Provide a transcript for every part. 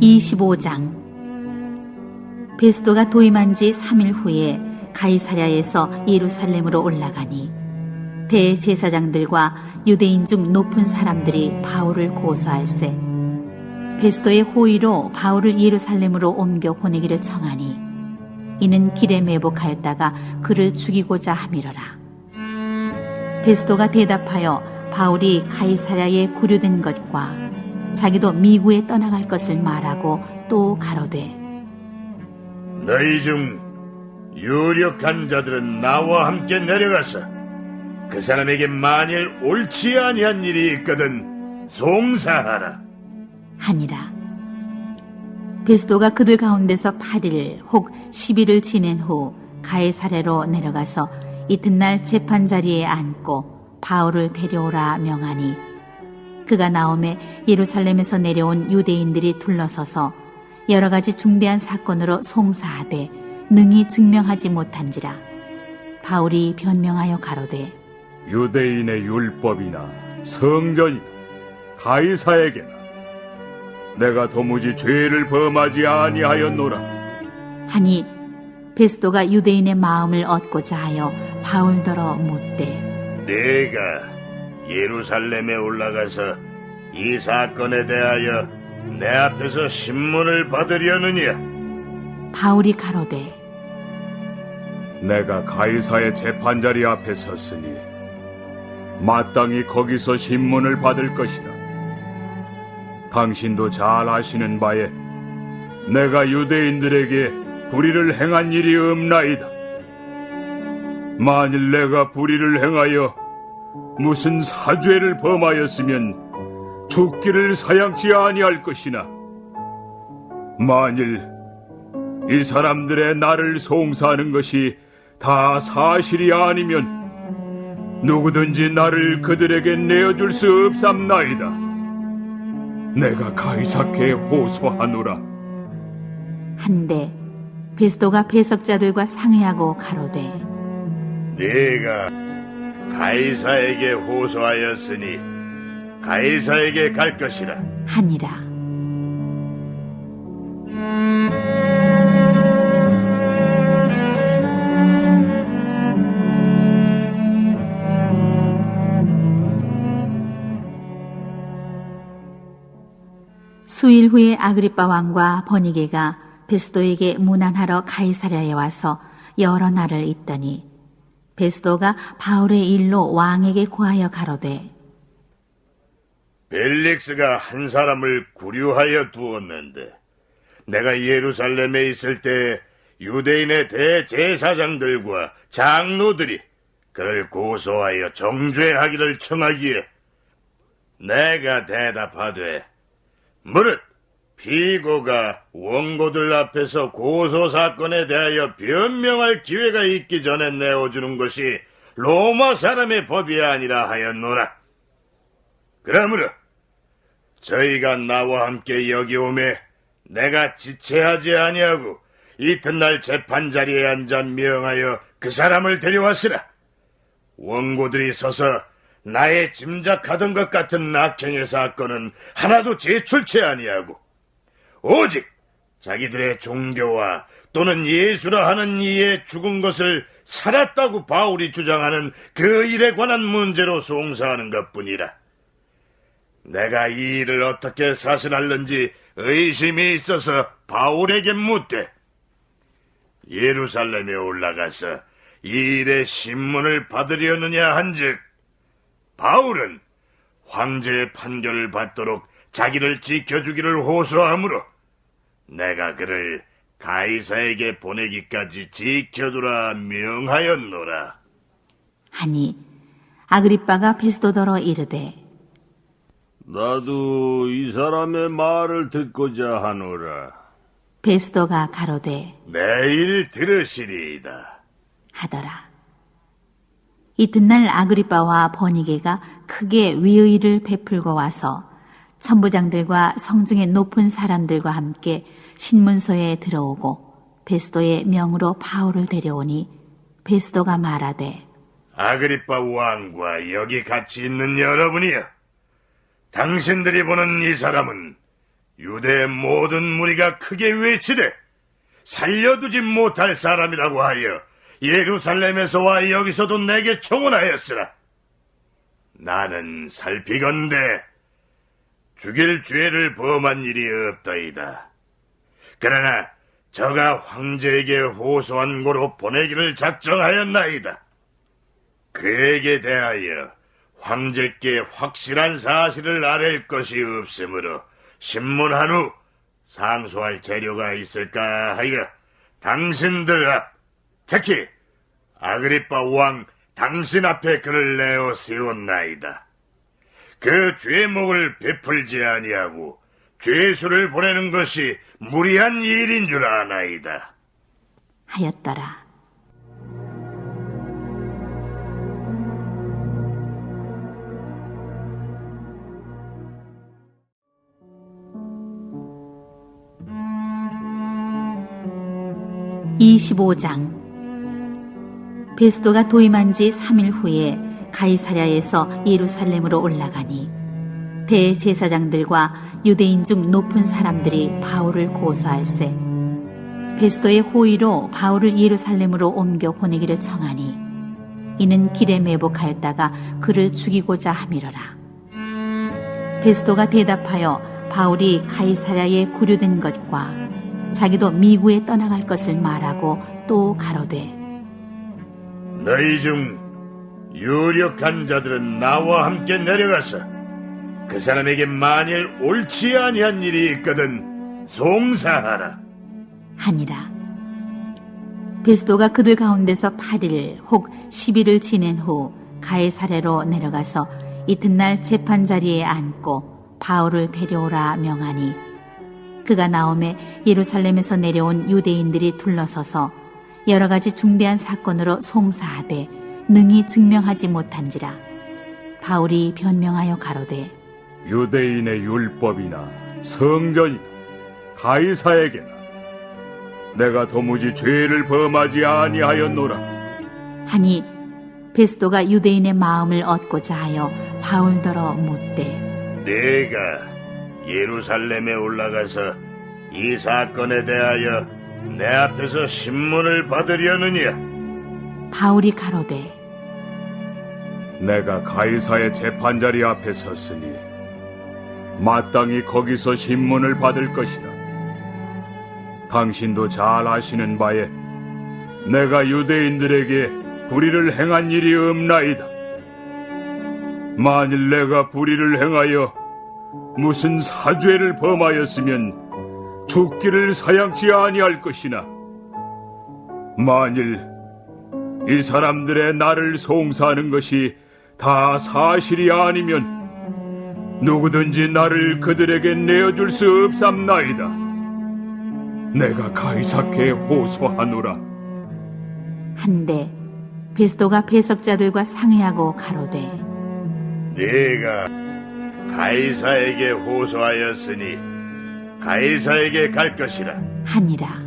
25장. 베스도가 도임한 지 3일 후에 가이사랴에서 예루살렘으로 올라가니 대제사장들과 유대인 중 높은 사람들이 바울을 고소할세. 베스도의 호의로 바울을 예루살렘으로 옮겨 보내기를 청하니 이는 길에 매복하였다가 그를 죽이고자 함이러라. 베스도가 대답하여 바울이 가이사랴에 구류된 것과 자기도 미국에 떠나갈 것을 말하고 또 가로되 너희 중 유력한 자들은 나와 함께 내려가서 그 사람에게 만일 옳지 아니한 일이 있거든 송사하라. 하니라 베스도가 그들 가운데서 8일 혹 10일을 지낸 후 가해사례로 내려가서 이튿날 재판 자리에 앉고 바울을 데려오라 명하니 그가 나옴에 예루살렘에서 내려온 유대인들이 둘러서서 여러 가지 중대한 사건으로 송사하되 능히 증명하지 못한지라 바울이 변명하여 가로되 유대인의 율법이나 성전이나 가이사에게나 내가 도무지 죄를 범하지 아니하였노라. 하니 베스도가 유대인의 마음을 얻고자 하여 바울더러 묻되 내가 예루살렘에 올라가서 이 사건에 대하여 내 앞에서 신문을 받으려느냐? 바울이 가로되 내가 가이사의 재판자리 앞에 섰으니 마땅히 거기서 신문을 받을 것이다. 당신도 잘 아시는 바에 내가 유대인들에게 불의를 행한 일이 없나이다. 만일 내가 불의를 행하여 무슨 사죄를 범하였으면 죽기를 사양치 아니할 것이나 만일 이 사람들의 나를 송사하는 것이 다 사실이 아니면 누구든지 나를 그들에게 내어줄 수 없삼나이다. 내가 가이사께 호소하노라. 한데 베스도가 배석자들과 상의하고 가로되 네가 가이사에게 호소하였으니 가이사에게 갈 것이라. 하니라 수일 후에 아그리빠 왕과 버니게가 베스도에게 문안하러 가이사랴에 와서 여러 날을 있더니 베스도가 바울의 일로 왕에게 구하여 가로되 벨릭스가 한 사람을 구류하여 두었는데 내가 예루살렘에 있을 때 유대인의 대제사장들과 장로들이 그를 고소하여 정죄하기를 청하기에 내가 대답하되 무릇 피고가 원고들 앞에서 고소 사건에 대하여 변명할 기회가 있기 전에 내어주는 것이 로마 사람의 법이 아니라 하였노라. 그러므로 저희가 나와 함께 여기 오매 내가 지체하지 아니하고 이튿날 재판 자리에 앉아 명하여 그 사람을 데려왔으나 원고들이 서서 나의 짐작하던 것 같은 악행의 사건은 하나도 제출치 아니하고 오직 자기들의 종교와 또는 예수라 하는 이에 죽은 것을 살았다고 바울이 주장하는 그 일에 관한 문제로 송사하는 것 뿐이라. 내가 이 일을 어떻게 사신할는지 의심이 있어서 바울에게 묻되 예루살렘에 올라가서 이 일의 신문을 받으려느냐 한즉 바울은 황제의 판결을 받도록 자기를 지켜주기를 호소하므로 내가 그를 가이사에게 보내기까지 지켜두라 명하였노라. 하니 아그리빠가 베스도더러 이르되 나도 이 사람의 말을 듣고자 하노라. 베스도가 가로되 내일 들으시리이다. 하더라. 이튿날 아그리빠와 버니게가 크게 위의를 베풀고 와서 천부장들과 성중의 높은 사람들과 함께 신문소에 들어오고 베스도의 명으로 바울을 데려오니 베스도가 말하되 아그리빠 왕과 여기 같이 있는 여러분이여. 당신들이 보는 이 사람은 유대 모든 무리가 크게 외치되 살려두지 못할 사람이라고 하여 예루살렘에서와 여기서도 내게 청혼하였으나 나는 살피건대 죽일 죄를 범한 일이 없더이다. 그러나 저가 황제에게 호소한 고로 보내기를 작정하였나이다. 그에게 대하여 황제께 확실한 사실을 아랠 것이 없으므로 신문한 후 상소할 재료가 있을까 하여 당신들 앞, 특히 아그리빠 왕 당신 앞에 그를 내어 세웠나이다. 그 죄목을 베풀지 아니하고 죄수를 보내는 것이 무리한 일인 줄 아나이다. 하였더라. (25장) 베스도가 도임한 지 3일 후에 가이사랴에서 예루살렘으로 올라가니 대제사장들과 유대인 중 높은 사람들이 바울을 고소할세. 베스도의 호의로 바울을 예루살렘으로 옮겨 보내기를 청하니 이는 길에 매복하였다가 그를 죽이고자 함이로라. 베스도가 대답하여 바울이 가이사랴에 구류된 것과 자기도 미구에 떠나갈 것을 말하고 또 가로되 너희 중 유력한 자들은 나와 함께 내려가서 그 사람에게 만일 옳지 아니한 일이 있거든 송사하라. 하니라. 베스도가 그들 가운데서 8일 혹 10일을 지낸 후 가해사례로 내려가서 이튿날 재판 자리에 앉고 바울을 데려오라 명하니 그가 나옴에 예루살렘에서 내려온 유대인들이 둘러서서 여러 가지 중대한 사건으로 송사하되 능히 증명하지 못한지라 바울이 변명하여 가로되 유대인의 율법이나 성전이나 가이사에게나 내가 도무지 죄를 범하지 아니하였노라. 하니 베스도가 유대인의 마음을 얻고자 하여 바울더러 묻되 내가 예루살렘에 올라가서 이 사건에 대하여 내 앞에서 신문을 받으려느냐? 바울이 가로되 내가 가이사의 재판자리 앞에 섰으니 마땅히 거기서 신문을 받을 것이다. 당신도 잘 아시는 바에 내가 유대인들에게 불의를 행한 일이 없나이다. 만일 내가 불의를 행하여 무슨 사죄를 범하였으면 죽기를 사양치 아니할 것이나 만일 이 사람들의 나를 송사하는 것이 다 사실이 아니면 누구든지 나를 그들에게 내어줄 수 없삼나이다. 내가 가이사께 호소하노라. 한데 베스도가 배석자들과 상의하고 가로되 내가 가이사에게 호소하였으니 가이사에게 갈 것이라. 하니라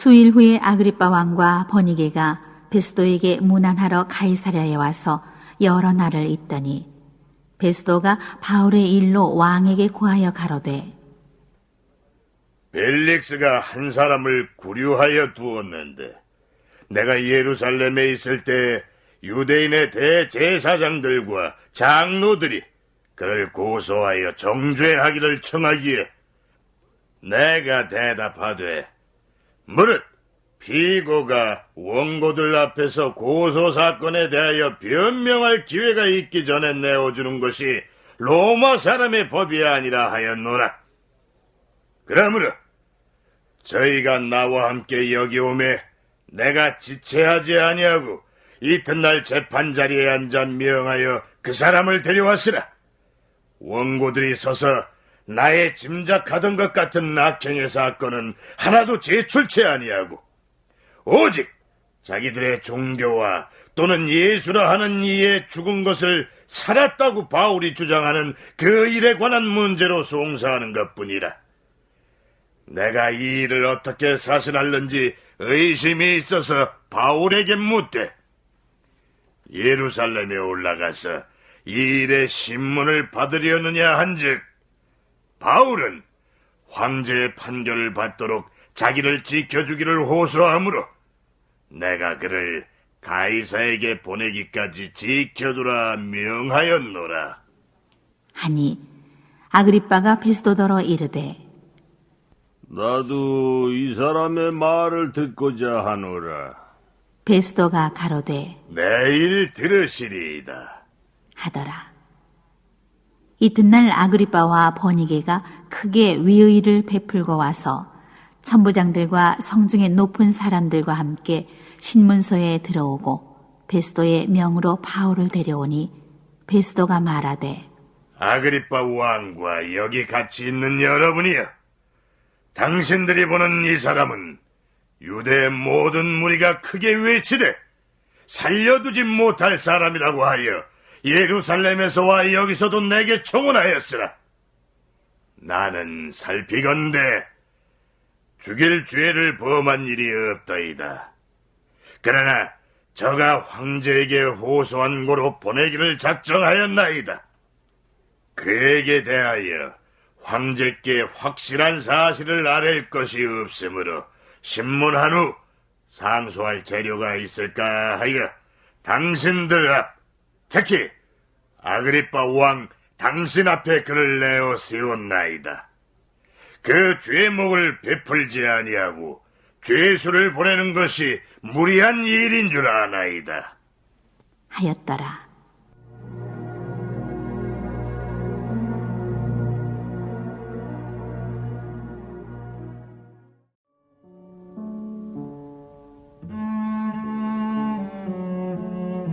수일 후에 아그리빠 왕과 버니게가 베스도에게 문안하러 가이사랴에 와서 여러 날을 있더니 베스도가 바울의 일로 왕에게 구하여 가로되 벨릭스가 한 사람을 구류하여 두었는데 내가 예루살렘에 있을 때 유대인의 대제사장들과 장로들이 그를 고소하여 정죄하기를 청하기에 내가 대답하되 무릇 피고가 원고들 앞에서 고소 사건에 대하여 변명할 기회가 있기 전에 내어주는 것이 로마 사람의 법이 아니라 하였노라. 그러므로 저희가 나와 함께 여기 오매 내가 지체하지 아니하고 이튿날 재판 자리에 앉아 명하여 그 사람을 데려왔으나 원고들이 서서 나의 짐작하던 것 같은 악행의 사건은 하나도 제출치 아니하고 오직 자기들의 종교와 또는 예수라 하는 이에 죽은 것을 살았다고 바울이 주장하는 그 일에 관한 문제로 송사하는 것뿐이라. 내가 이 일을 어떻게 사실할는지 의심이 있어서 바울에게 묻되 예루살렘에 올라가서 이 일의 신문을 받으려느냐 한즉 바울은 황제의 판결을 받도록 자기를 지켜주기를 호소하므로 내가 그를 가이사에게 보내기까지 지켜두라 명하였노라. 하니 아그리빠가 베스도더러 이르되 나도 이 사람의 말을 듣고자 하노라. 베스도가 가로되 내일 들으시리이다. 하더라. 이튿날 아그리빠와 버니게가 크게 위의를 베풀고 와서 천부장들과 성중의 높은 사람들과 함께 신문소에 들어오고 베스도의 명으로 바울을 데려오니 베스도가 말하되 아그리빠 왕과 여기 같이 있는 여러분이여. 당신들이 보는 이 사람은 유대의 모든 무리가 크게 외치되 살려두지 못할 사람이라고 하여 예루살렘에서와 여기서도 내게 청혼하였으나 나는 살피건대 죽일 죄를 범한 일이 없다이다. 그러나 저가 황제에게 호소한 고로 보내기를 작정하였나이다. 그에게 대하여 황제께 확실한 사실을 아랠 것이 없으므로 신문한 후 상소할 재료가 있을까 하여 당신들 앞, 특히 아그리빠 왕 당신 앞에 그를 내어 세웠나이다. 그 죄목을 베풀지 아니하고 죄수를 보내는 것이 무리한 일인 줄 아나이다. 하였더라.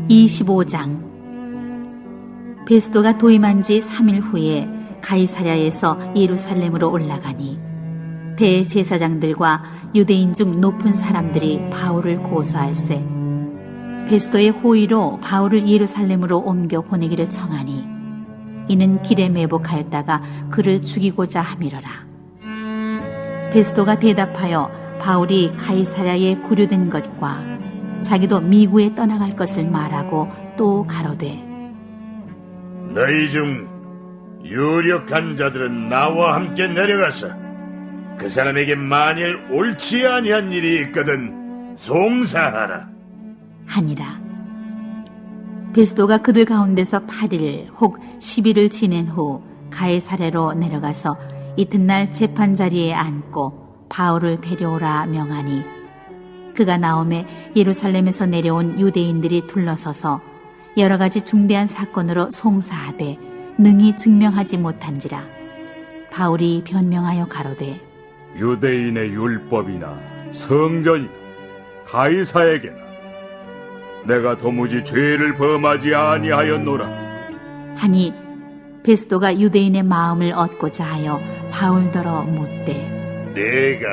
(25장) 베스도가 도임한 지 3일 후에 가이사랴에서 예루살렘으로 올라가니 대제사장들과 유대인 중 높은 사람들이 바울을 고소할세. 베스도의 호의로 바울을 예루살렘으로 옮겨 보내기를 청하니 이는 길에 매복하였다가 그를 죽이고자 함이러라. 베스도가 대답하여 바울이 가이사랴에 구류된 것과 자기도 미구에 떠나갈 것을 말하고 또 가로되 너희 중 유력한 자들은 나와 함께 내려가서 그 사람에게 만일 옳지 아니한 일이 있거든 송사하라. 하니라. 베스도가 그들 가운데서 8일 혹 10일을 지낸 후 가해사례로 내려가서 이튿날 재판 자리에 앉고 바울을 데려오라 명하니 그가 나옴에 예루살렘에서 내려온 유대인들이 둘러서서 여러 가지 중대한 사건으로 송사하되 능히 증명하지 못한지라 바울이 변명하여 가로되 유대인의 율법이나 성전이나 가이사에게나 내가 도무지 죄를 범하지 아니하였노라. 하니 베스도가 유대인의 마음을 얻고자 하여 바울더러 묻되 내가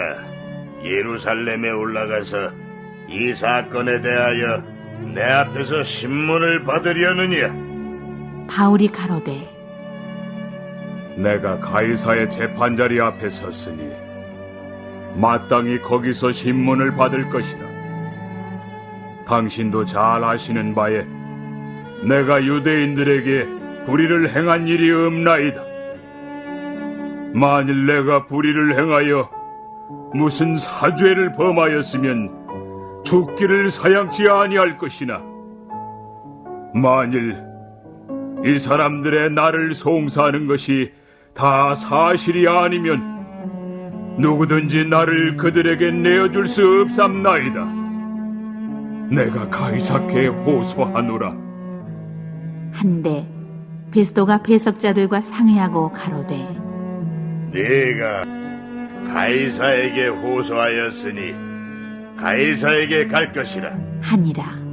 예루살렘에 올라가서 이 사건에 대하여 내 앞에서 신문을 받으려느냐? 바울이 가로되 내가 가이사의 재판자리 앞에 섰으니 마땅히 거기서 신문을 받을 것이다. 당신도 잘 아시는 바에 내가 유대인들에게 불의를 행한 일이 없나이다. 만일 내가 불의를 행하여 무슨 사죄를 범하였으면 죽기를 사양치 아니할 것이나 만일 이 사람들의 나를 송사하는 것이 다 사실이 아니면 누구든지 나를 그들에게 내어줄 수 없삼나이다. 내가 가이사께 호소하노라. 한데 베스도가 배석자들과 상의하고 가로되 내가 가이사에게 호소하였으니 가이사에게 갈 것이라. 하니라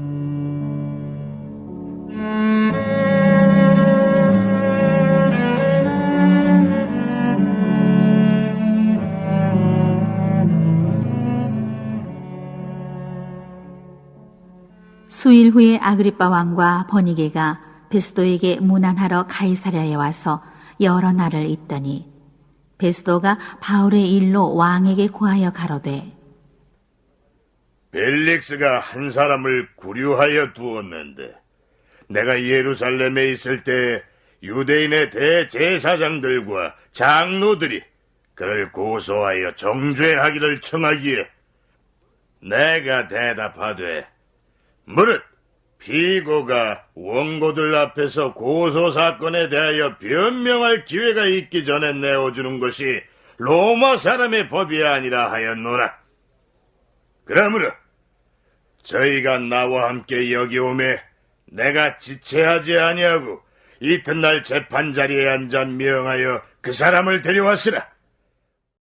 수일 후에 아그리빠 왕과 버니게가 베스도에게 문안하러 가이사랴에 와서 여러 날을 있더니 베스도가 바울의 일로 왕에게 고하여 가로되 벨릭스가 한 사람을 구류하여 두었는데 내가 예루살렘에 있을 때 유대인의 대제사장들과 장로들이 그를 고소하여 정죄하기를 청하기에 내가 대답하되 무릇 피고가 원고들 앞에서 고소 사건에 대하여 변명할 기회가 있기 전에 내어주는 것이 로마 사람의 법이 아니라 하였노라. 그러므로 저희가 나와 함께 여기 오매 내가 지체하지 아니하고 이튿날 재판 자리에 앉아 명하여 그 사람을 데려왔으나